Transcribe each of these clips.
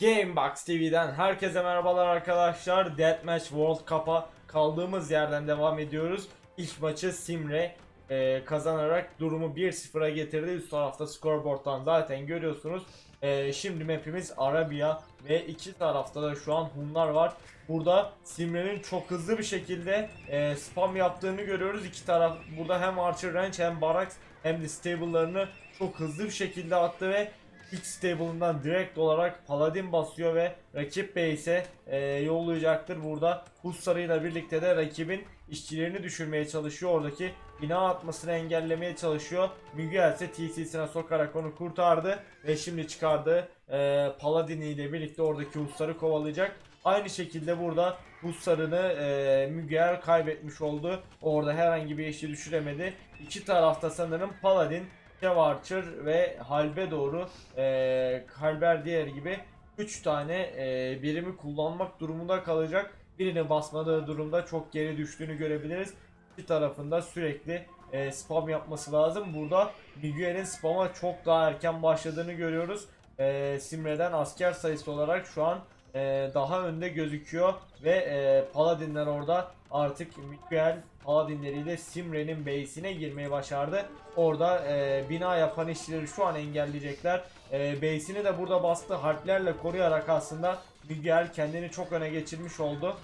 Gamebox TV'den herkese merhabalar arkadaşlar. Deathmatch World Cup'a kaldığımız yerden devam ediyoruz. İlk maçı Simre e, kazanarak durumu 1-0'a getirdi. Üst tarafta scoreboard'dan zaten görüyorsunuz. E, şimdi mapimiz Arabia ve iki tarafta da şu an Hunlar var. Burada Simre'nin çok hızlı bir şekilde e, spam yaptığını görüyoruz. İki taraf burada hem Archer Range hem Barracks hem de stable'larını çok hızlı bir şekilde attı ve ilk stable'ından direkt olarak Paladin basıyor ve rakip base'e e, yollayacaktır. Burada Hussarı'yla birlikte de rakibin işçilerini düşürmeye çalışıyor. Oradaki bina atmasını engellemeye çalışıyor. Miguel ise TC'sine sokarak onu kurtardı ve şimdi çıkardığı e, Paladin ile birlikte oradaki Hussar'ı kovalayacak. Aynı şekilde burada Hussar'ını e, Miguel kaybetmiş oldu. Orada herhangi bir işi düşüremedi. İki tarafta sanırım Paladin Archer ve Halbe doğru e, Halber diğer gibi 3 tane e, birimi kullanmak durumunda kalacak. Birini basmadığı durumda çok geri düştüğünü görebiliriz. İki tarafında sürekli e, spam yapması lazım. Burada Miguel'in spama çok daha erken başladığını görüyoruz. E, Simre'den asker sayısı olarak şu an e, daha önde gözüküyor ve e, Paladinler orada artık Miguel Paladinleriyle Simre'nin base'ine girmeyi başardı. Orada e, bina yapan işçileri şu an engelleyecekler. E, base'ini de burada bastı. Harplerle koruyarak aslında Miguel kendini çok öne geçirmiş oldu.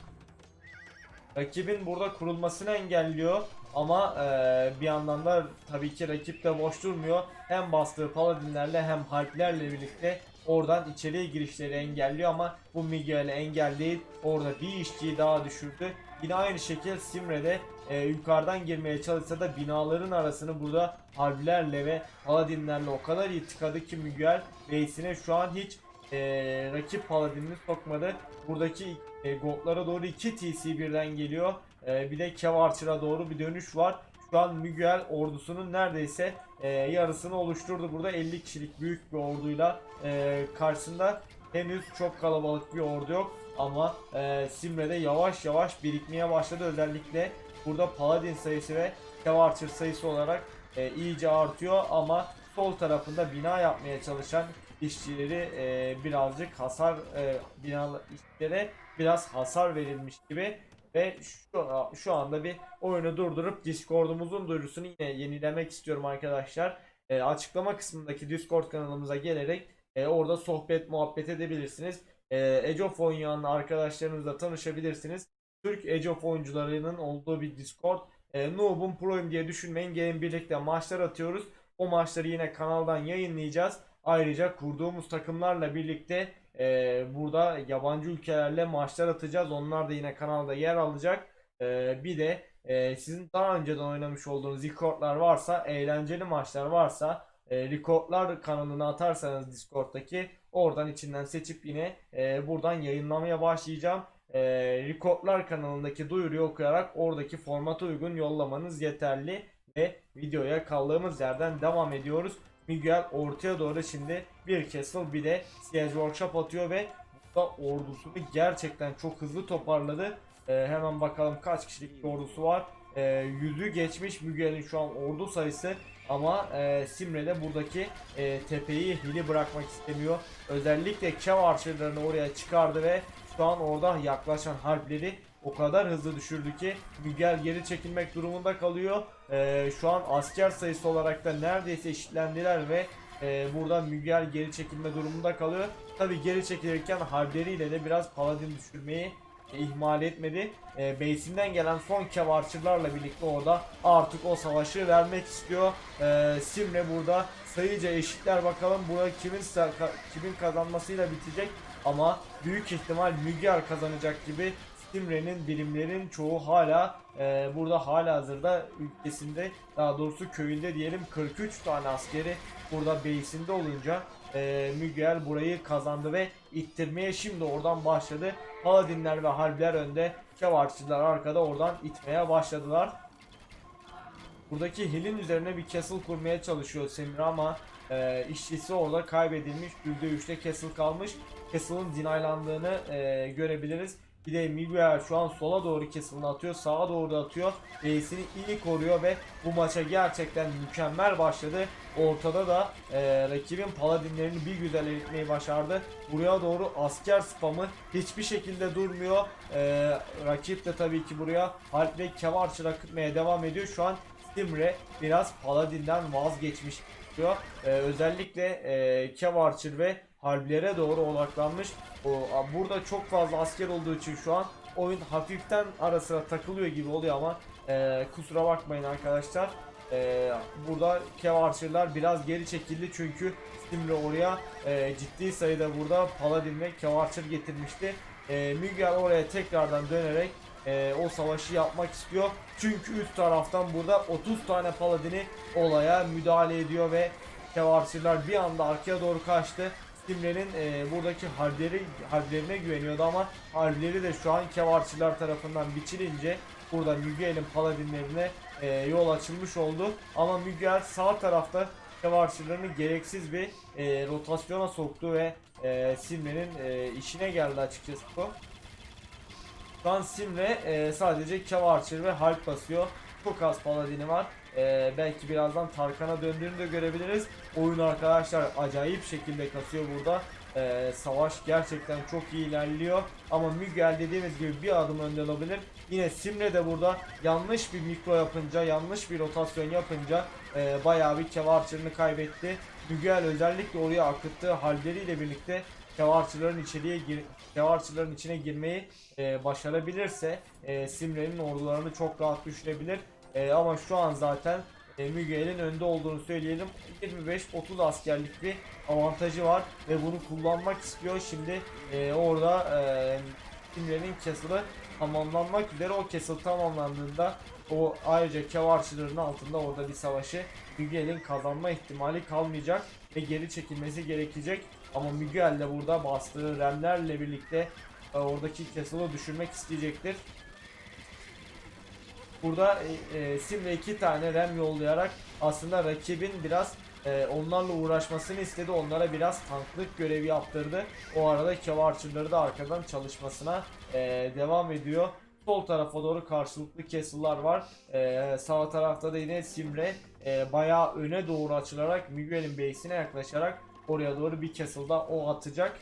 Rakibin burada kurulmasını engelliyor. Ama e, bir yandan da tabii ki rakip de boş durmuyor. Hem bastığı paladinlerle hem harplerle birlikte oradan içeriye girişleri engelliyor ama bu Miguel'e engel değil. Orada bir işçiyi daha düşürdü. Yine aynı şekilde Simre'de e, yukarıdan girmeye çalışsa da binaların arasını burada harbilerle ve paladinlerle o kadar iyi tıkadı ki Miguel base'ine şu an hiç e, rakip paladinini sokmadı. Buradaki e, goldlara doğru 2 TC birden geliyor. E, bir de Kev Archer'a doğru bir dönüş var. Şu Miguel ordusunun neredeyse e, yarısını oluşturdu. Burada 50 kişilik büyük bir orduyla e, karşısında henüz çok kalabalık bir ordu yok. Ama e, Simre'de yavaş yavaş birikmeye başladı. Özellikle burada Paladin sayısı ve Kev Archer sayısı olarak e, iyice artıyor. Ama sol tarafında bina yapmaya çalışan işçileri e, birazcık hasar e, bina işçilere biraz hasar verilmiş gibi ve şu, şu anda bir oyunu durdurup Discord'umuzun duyurusunu yine yenilemek istiyorum arkadaşlar. E, açıklama kısmındaki Discord kanalımıza gelerek e, orada sohbet muhabbet edebilirsiniz. E, Age of oynayan arkadaşlarınızla tanışabilirsiniz. Türk Age of oyuncularının olduğu bir Discord. E, Noob'un Pro'yum diye düşünmeyin. Gelin birlikte maçlar atıyoruz. O maçları yine kanaldan yayınlayacağız. Ayrıca kurduğumuz takımlarla birlikte e, burada yabancı ülkelerle maçlar atacağız. Onlar da yine kanalda yer alacak. E, bir de e, sizin daha önceden oynamış olduğunuz recordlar varsa, eğlenceli maçlar varsa e, recordlar kanalına atarsanız Discord'daki oradan içinden seçip yine e, buradan yayınlamaya başlayacağım. E, recordlar kanalındaki duyuruyu okuyarak oradaki formata uygun yollamanız yeterli ve videoya kaldığımız yerden devam ediyoruz. Miguel ortaya doğru şimdi bir Castle bir de Siege Workshop atıyor ve burada ordusunu gerçekten çok hızlı toparladı. Ee, hemen bakalım kaç kişilik bir ordusu var. Ee, yüzü geçmiş Miguel'in şu an ordu sayısı ama e, Simre de buradaki e, tepeyi hili bırakmak istemiyor. Özellikle Kev Archer'larını oraya çıkardı ve şu an orada yaklaşan harpleri o kadar hızlı düşürdü ki Miguel geri çekilmek durumunda kalıyor. Ee, şu an asker sayısı olarak da neredeyse eşitlendiler ve e, buradan Miguel geri çekilme durumunda kalıyor. Tabi geri çekilirken harbleriyle de biraz paladin düşürmeyi e, ihmal etmedi. E, base'inden gelen son Kev Archer'larla birlikte orada artık o savaşı vermek istiyor. E, Simre burada sayıca eşitler bakalım burada kimin kimin kazanmasıyla bitecek ama büyük ihtimal Miguel kazanacak gibi Simre'nin birimlerin çoğu hala e, burada hala hazırda ülkesinde daha doğrusu köyünde diyelim 43 tane askeri burada base'inde olunca e, Miguel burayı kazandı ve ittirmeye şimdi oradan başladı. Paladinler ve Harbiler önde, Kevarçılar arkada oradan itmeye başladılar. Buradaki hill'in üzerine bir castle kurmaya çalışıyor Semir ama e, işçisi orada kaybedilmiş. %3'te castle kalmış. Castle'ın dinaylandığını e, görebiliriz. Bir de Miguel şu an sola doğru kesilini atıyor. Sağa doğru da atıyor. Base'ini iyi koruyor ve bu maça gerçekten mükemmel başladı. Ortada da e, rakibin paladinlerini bir güzel eritmeyi başardı. Buraya doğru asker spamı hiçbir şekilde durmuyor. E, rakip de tabii ki buraya Halp ve Kevarçı akıtmaya devam ediyor. Şu an Simre biraz Paladin'den vazgeçmiş. Ee, özellikle e, Kev Archer ve harblere doğru odaklanmış. Burada çok fazla asker olduğu için şu an oyun hafiften ara sıra takılıyor gibi oluyor ama e, kusura bakmayın arkadaşlar. E, burada Kev Archer'lar biraz geri çekildi çünkü Simre oraya e, ciddi sayıda burada Paladin ve Kev Archer getirmişti. E, Miguel oraya tekrardan dönerek e, o savaşı yapmak istiyor. Çünkü üst taraftan burada 30 tane paladini olaya müdahale ediyor ve Kevarsirler bir anda arkaya doğru kaçtı. Simre'nin e, buradaki harbileri, harbilerine güveniyordu ama harbileri de şu an Kevarsirler tarafından biçilince burada Miguel'in paladinlerine e, yol açılmış oldu. Ama Miguel sağ tarafta Kevarsirlerini gereksiz bir e, rotasyona soktu ve e, Simre'nin e, işine geldi açıkçası bu. Şu an Simre e, sadece Archer ve Hulk basıyor. Az paladini var. E, belki birazdan Tarkan'a döndüğünü de görebiliriz. Oyun arkadaşlar acayip şekilde kasıyor burada. E, savaş gerçekten çok iyi ilerliyor. Ama Miguel dediğimiz gibi bir adım önde olabilir. Yine Simre de burada yanlış bir mikro yapınca, yanlış bir rotasyon yapınca e, bayağı bir Cav Archer'ını kaybetti. Miguel özellikle oraya akıttığı halleriyle birlikte Kevarçıların içeriye gir Kevarçıların içine girmeyi e, başarabilirse e, Simre'nin ordularını çok rahat düşürebilir. E, ama şu an zaten e, Miguel'in önde olduğunu söyleyelim. 25-30 askerlik bir avantajı var ve bunu kullanmak istiyor. Şimdi e, orada e, Simre'nin castle'ı tamamlanmak üzere o castle tamamlandığında o ayrıca Kevarçıların altında orada bir savaşı Miguel'in kazanma ihtimali kalmayacak ve geri çekilmesi gerekecek. Ama Miguel de burada bastığı remlerle birlikte e, oradaki castle'ı düşürmek isteyecektir. Burada e, e, Sim'le iki tane rem yollayarak aslında rakibin biraz e, onlarla uğraşmasını istedi. Onlara biraz tanklık görevi yaptırdı. O arada Kevarçıları da arkadan çalışmasına e, devam ediyor. Sol tarafa doğru karşılıklı castle'lar var. E, sağ tarafta da yine Simre e, bayağı öne doğru açılarak Miguel'in base'ine yaklaşarak oraya doğru bir castle'da o atacak.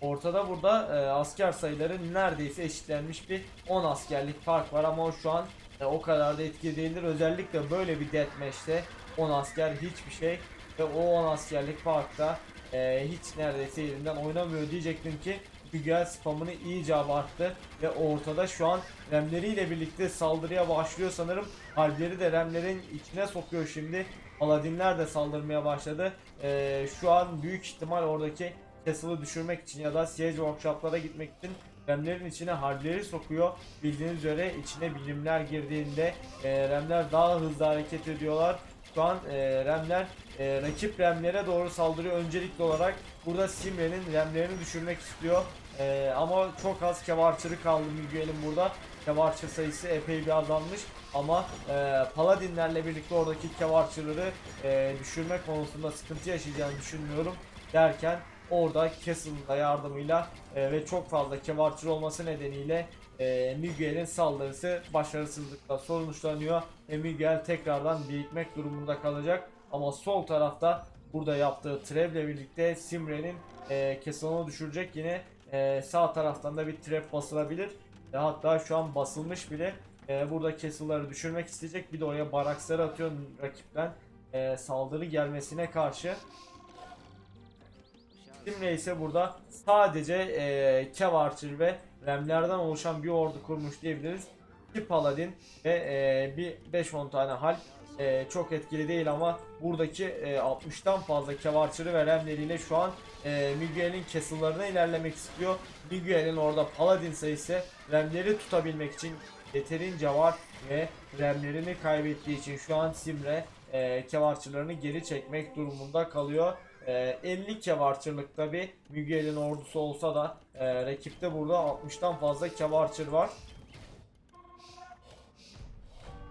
Ortada burada e, asker sayıları neredeyse eşitlenmiş bir 10 askerlik fark var ama o şu an e, o kadar da etkili değildir. Özellikle böyle bir deathmatch'te 10 asker hiçbir şey ve o 10 askerlik farkta e, hiç neredeyse yerinden oynamıyor diyecektim ki Miguel spamını iyice abarttı ve ortada şu an remleriyle birlikte saldırıya başlıyor sanırım. Harbileri de remlerin içine sokuyor şimdi. Paladinler de saldırmaya başladı. E, şu an büyük ihtimal oradaki Castle'ı düşürmek için ya da Siege Workshop'lara gitmek için Remlerin içine harbileri sokuyor. Bildiğiniz üzere içine bilimler girdiğinde e, Remler daha hızlı hareket ediyorlar. Şu an e, Remler e, rakip Remlere doğru saldırıyor öncelikli olarak. Burada Simre'nin Remlerini düşürmek istiyor. E, ama çok az Kevarçırı kaldı Miguel'in burada. Kevarçır sayısı epey bir azalmış. Ama e, Paladinlerle birlikte oradaki Kevarçırları e, düşürme konusunda sıkıntı yaşayacağını düşünmüyorum. Derken orada Castle'da yardımıyla e, ve çok fazla kevarçır olması nedeniyle e, Miguel'in saldırısı başarısızlıkla sonuçlanıyor ve Miguel tekrardan birikmek durumunda kalacak. Ama sol tarafta burada yaptığı trap ile birlikte Simre'nin e, Castle'ını düşürecek yine e, sağ taraftan da bir trap basılabilir. E, hatta şu an basılmış bile e, burada Castle'ları düşürmek isteyecek bir de oraya baraksları atıyor rakipten e, saldırı gelmesine karşı. Simre ise burada sadece e, Kev Archer ve Remlerden oluşan bir ordu kurmuş diyebiliriz. Bir Paladin ve e, bir 5-10 tane hal e, çok etkili değil ama buradaki e, 60'tan fazla Kev Archer'ı ve Remleriyle şu an e, Miguel'in castle'larına ilerlemek istiyor. Miguel'in orada Paladin sayısı Remleri tutabilmek için yeterince var ve Remlerini kaybettiği için şu an Simre e, Kev Archer'larını geri çekmek durumunda kalıyor. Ee, 50 kevarçırlıkta bir Miguel'in ordusu olsa da e, rakipte burada 60'tan fazla kevarçır var.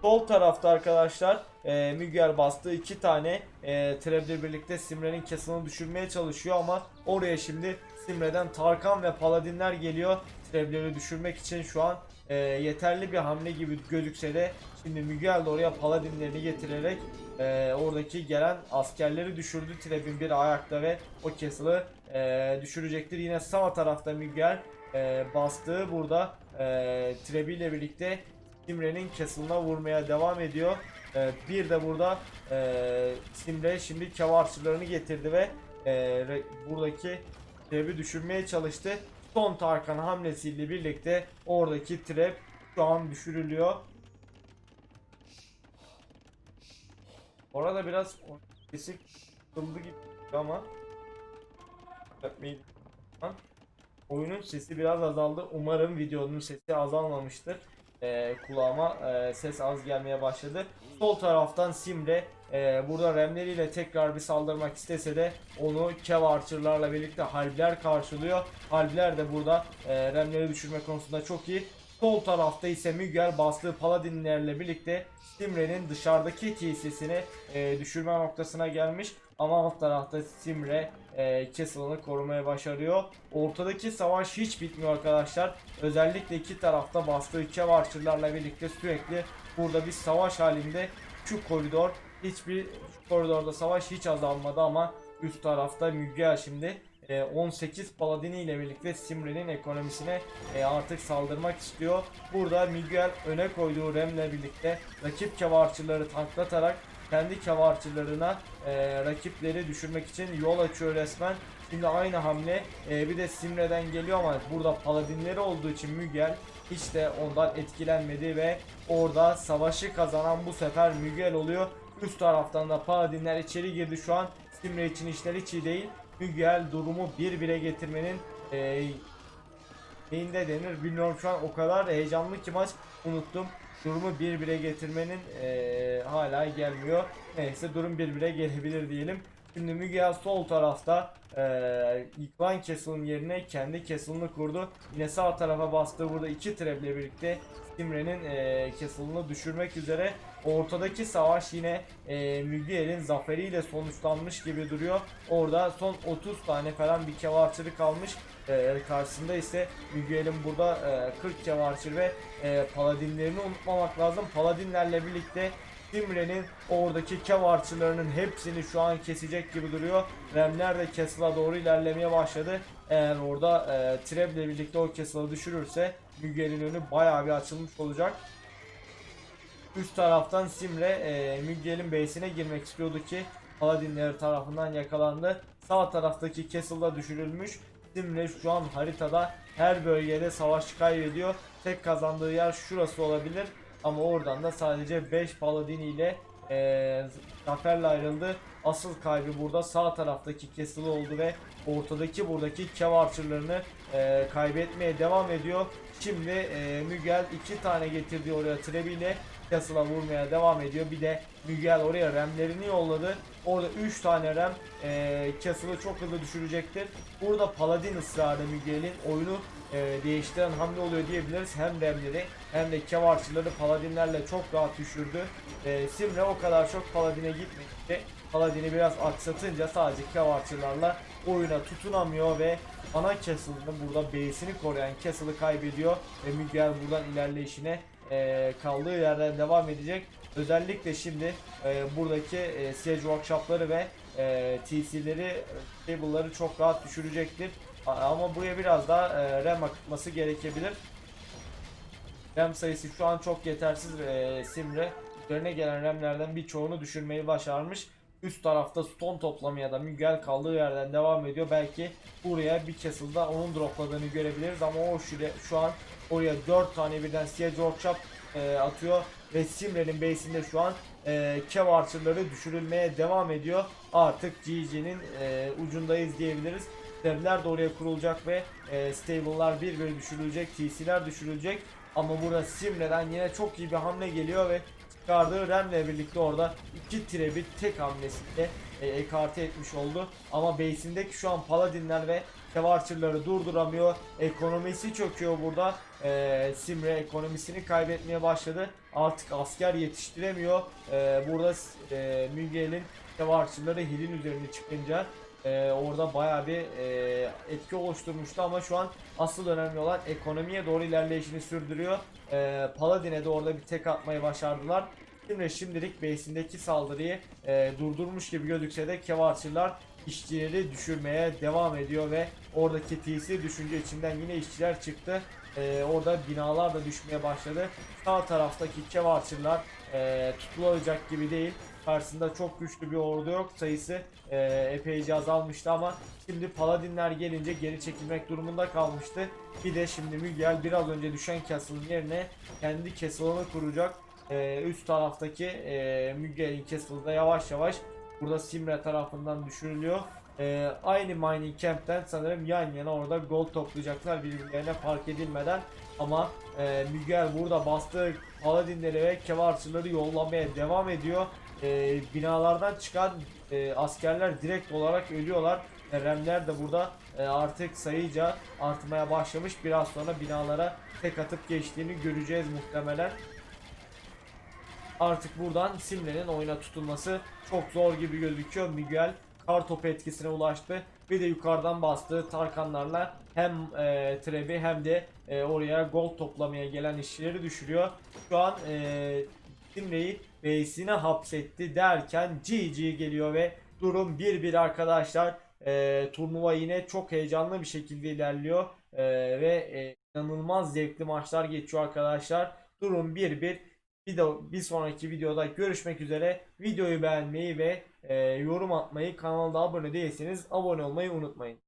Sol tarafta arkadaşlar e, Miguel bastığı iki tane e, trap'le birlikte Simre'nin kesini düşürmeye çalışıyor ama oraya şimdi Simre'den Tarkan ve Paladinler geliyor. Trap'leri düşürmek için şu an e, yeterli bir hamle gibi gözükse de şimdi Miguel de oraya Paladinlerini getirerek e, oradaki gelen askerleri düşürdü. Trap'in bir ayakta ve o Castle'ı e, düşürecektir. Yine sağ tarafta Miguel e, bastığı burada e, Trap ile birlikte Simre'nin Castle'ına vurmaya devam ediyor. E, bir de burada e, Simre şimdi kevarçılarını getirdi ve e, buradaki Trap'i düşürmeye çalıştı. Son Tarkan hamlesiyle birlikte oradaki Trap şu an düşürülüyor. Orada biraz sesi kıldı gibi ama oyunun sesi biraz azaldı. Umarım videonun sesi azalmamıştır. Ee, kulağıma e, ses az gelmeye başladı. Sol taraftan Simre e, burada remleriyle tekrar bir saldırmak istese de onu Kev Archer'larla birlikte Halbler karşılıyor. Halbler de burada e, remleri düşürme konusunda çok iyi. Sol tarafta ise Miguel bastığı Paladinlerle birlikte Simre'nin dışarıdaki TC'sini e, düşürme noktasına gelmiş. Ama alt tarafta Simre e, Castle'ını korumaya başarıyor. Ortadaki savaş hiç bitmiyor arkadaşlar. Özellikle iki tarafta bastığı Kev birlikte sürekli burada bir savaş halinde şu koridor hiçbir koridorda savaş hiç azalmadı ama üst tarafta Miguel şimdi 18 Paladini ile birlikte Simre'nin ekonomisine e, artık saldırmak istiyor. Burada Miguel öne koyduğu Rem'le birlikte rakip kevarçıları tanklatarak kendi kevarçılarına e, rakipleri düşürmek için yol açıyor resmen. Şimdi aynı hamle e, bir de Simre'den geliyor ama burada paladinleri olduğu için Miguel hiç de ondan etkilenmedi ve orada savaşı kazanan bu sefer Miguel oluyor. Üst taraftan da paladinler içeri girdi şu an. Simre için işler hiç iyi değil. Miguel durumu 1-1'e getirmenin e, neyinde denir bilmiyorum şu an o kadar heyecanlı ki maç unuttum. Durumu 1-1'e getirmenin e, hala gelmiyor. Neyse durum 1-1'e gelebilir diyelim. Şimdi Miguel sol tarafta e, yıkılan Castle'ın yerine kendi Castle'ını kurdu. Yine sağ tarafa bastığı burada iki trap'le birlikte Simre'nin e, Castle'ını düşürmek üzere. Ortadaki savaş yine e, Miguel'in zaferiyle sonuçlanmış gibi duruyor. Orada son 30 tane falan bir kevarçırı kalmış. E, karşısında ise Miguel'in burada e, 40 kevarçır ve e, paladinlerini unutmamak lazım. Paladinlerle birlikte Simre'nin oradaki kevarçılarının hepsini şu an kesecek gibi duruyor. Remler de Castle'a doğru ilerlemeye başladı. Eğer orada e, Treb ile birlikte o Castle'ı düşürürse Miguel'in önü bayağı bir açılmış olacak. Üst taraftan Simre e, Miguel'in base'ine girmek istiyordu ki Paladinleri tarafından yakalandı. Sağ taraftaki Castle'da düşürülmüş. Simre şu an haritada her bölgede savaş kaybediyor. Tek kazandığı yer şurası olabilir. Ama oradan da sadece 5 Paladin ile e, zaferle ayrıldı. Asıl kaybı burada sağ taraftaki Castle oldu ve ortadaki buradaki Kev Archer'larını e, kaybetmeye devam ediyor. Şimdi e, Miguel iki tane getirdiği oraya Trebi ile Castle'a vurmaya devam ediyor. Bir de Miguel oraya remlerini yolladı. Orada 3 tane rem e, çok hızlı düşürecektir. Burada Paladin ısrarı Miguel'in oyunu e, değiştiren hamle oluyor diyebiliriz. Hem remleri hem de kevarçıları paladinlerle çok rahat düşürdü. E, Simre o kadar çok paladine gitmedi. Paladini biraz aksatınca sadece kevarçılarla oyuna tutunamıyor ve ana Castle'ın burada base'ini koruyan Castle'ı kaybediyor ve Miguel buradan ilerleyişine e, kaldığı yerden devam edecek. Özellikle şimdi e, buradaki e, siege workshopları ve e, TC'leri, table'ları çok rahat düşürecektir. Ama buraya biraz daha e, RAM akıtması gerekebilir. RAM sayısı şu an çok yetersiz e, Simre. Üzerine gelen RAM'lerden birçoğunu düşürmeyi başarmış. Üst tarafta stone toplamaya da Miguel kaldığı yerden devam ediyor. Belki buraya bir castle'da onun dropladığını görebiliriz ama o şu, şu an oraya 4 tane birden siege workshop e, atıyor ve Simre'nin base'inde şu an e, Kev Archer'ları düşürülmeye devam ediyor. Artık GG'nin e, ucundayız diyebiliriz. Devler de oraya kurulacak ve e, stable'lar bir bir düşürülecek, TC'ler düşürülecek. Ama burada Simre'den yine çok iyi bir hamle geliyor ve çıkardığı Rem'le birlikte orada iki trebi tek hamlesiyle e, ekarte etmiş oldu. Ama base'indeki şu an Paladinler ve Kevarçırları durduramıyor. Ekonomisi çöküyor burada. E, Simre ekonomisini kaybetmeye başladı. Artık asker yetiştiremiyor. E, burada e, Mügel'in Kevarçırları hilin üzerine çıkınca e, orada bayağı bir e, etki oluşturmuştu ama şu an asıl önemli olan ekonomiye doğru ilerleyişini sürdürüyor. E, Paladin'e de orada bir tek atmayı başardılar. Şimdi şimdilik base'indeki saldırıyı e, durdurmuş gibi gözükse de Kevarçılar işçileri düşürmeye devam ediyor ve oradaki TC düşünce içinden yine işçiler çıktı. E, orada binalar da düşmeye başladı. Sağ taraftaki Kevarçılar e, tutulacak gibi değil. Karşısında çok güçlü bir ordu yok. Sayısı e, epeyce azalmıştı ama şimdi Paladinler gelince geri çekilmek durumunda kalmıştı. Bir de şimdi Miguel biraz önce düşen castle'ın yerine kendi castle'ını kuracak. E, üst taraftaki e, Miguel'in castle'ı da yavaş yavaş burada Simre tarafından düşürülüyor. E, aynı mining camp'ten sanırım yan yana orada gold toplayacaklar birbirlerine fark edilmeden. Ama e, Miguel burada bastığı Paladinleri ve Kevarçıları yollamaya devam ediyor. E, binalardan çıkan e, askerler direkt olarak ölüyorlar. E, Remler de burada e, artık sayıca artmaya başlamış. Biraz sonra binalara tek atıp geçtiğini göreceğiz muhtemelen. Artık buradan Simre'nin oyuna tutulması çok zor gibi gözüküyor. Miguel kar topu etkisine ulaştı. Bir de yukarıdan bastığı Tarkanlarla hem e, Trebi hem de e, oraya gol toplamaya gelen işçileri düşürüyor. Şu an e, Simre'yi base'ine hapsetti derken GG geliyor ve durum 1-1 arkadaşlar. E, turnuva yine çok heyecanlı bir şekilde ilerliyor. E, ve e, inanılmaz zevkli maçlar geçiyor arkadaşlar. Durum 1-1. Video, bir sonraki videoda görüşmek üzere. Videoyu beğenmeyi ve e, yorum atmayı, kanalda abone değilseniz abone olmayı unutmayın.